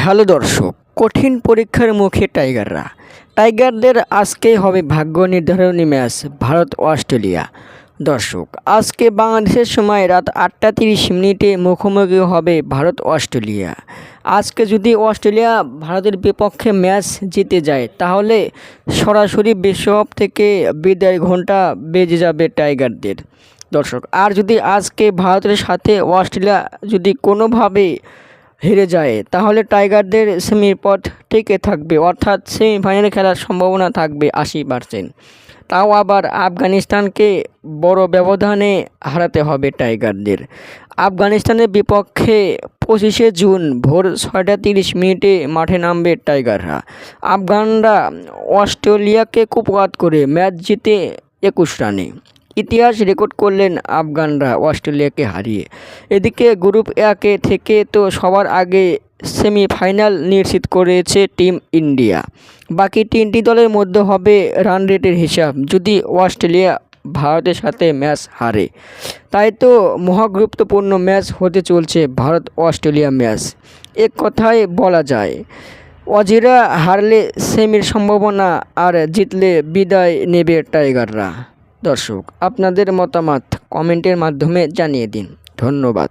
Hello দর্শক, কঠিন পরীক্ষার মুখে টাইগাররা। টাইগারদের আজকেই হবে ভাগ্য নির্ধারণী ম্যাচ ভারত অস্ট্রেলিয়া। দর্শক, আজকে বাংলাদেশের সময় রাত আটটা তিরিশ মিনিটে মুখোমুখি হবে ভারত অস্ট্রেলিয়া। আজকে যদি অস্ট্রেলিয়া ভারতের বিপক্ষে ম্যাচ জিতে যায়, তাহলে সরাসরি বিশ্বকাপ থেকে বিদায় ঘণ্টা বেজে যাবে টাইগারদের। দর্শক, আর যদি আজকে ভারতের সাথে অস্ট্রেলিয়া যদি কোনোভাবে হেরে যায়, তাহলে টাইগারদের সেমির পথ টিকে থাকবে, অর্থাৎ সেমিফাইনালে খেলার সম্ভাবনা থাকবে আশি পার্সেন্ট তাও আবার আফগানিস্তানকে বড় ব্যবধানে হারাতে হবে টাইগারদের। আফগানিস্তানের বিপক্ষে পঁচিশে জুন ভোর ছয়টা তিরিশ মিনিটে মাঠে নামবে টাইগাররা। আফগানরা অস্ট্রেলিয়াকে কুপঘাত করে ম্যাচ জিতে একুশ রানে। ইতিহাস রেকর্ড করলেন আফগানরা অস্ট্রেলিয়াকে হারিয়ে। এদিকে গ্রুপ একে থেকে তো সবার আগে সেমিফাইনাল নিশ্চিত করেছে টিম ইন্ডিয়া বাকি তিনটি দলের মধ্যে হবে রান রেটের হিসাব, যদি অস্ট্রেলিয়া ভারতের সাথে ম্যাচ হারে। তাই তো মহাগুরুত্বপূর্ণ ম্যাচ হতে চলছে ভারত অস্ট্রেলিয়া ম্যাচ এক কথায় বলা যায়। অজিরা হারলে সেমির সম্ভাবনা, আর জিতলে বিদায় নেবে টাইগাররা দর্শক আপনাদের মতামত কমেন্টের মাধ্যমে জানিয়ে দিন। ধন্যবাদ।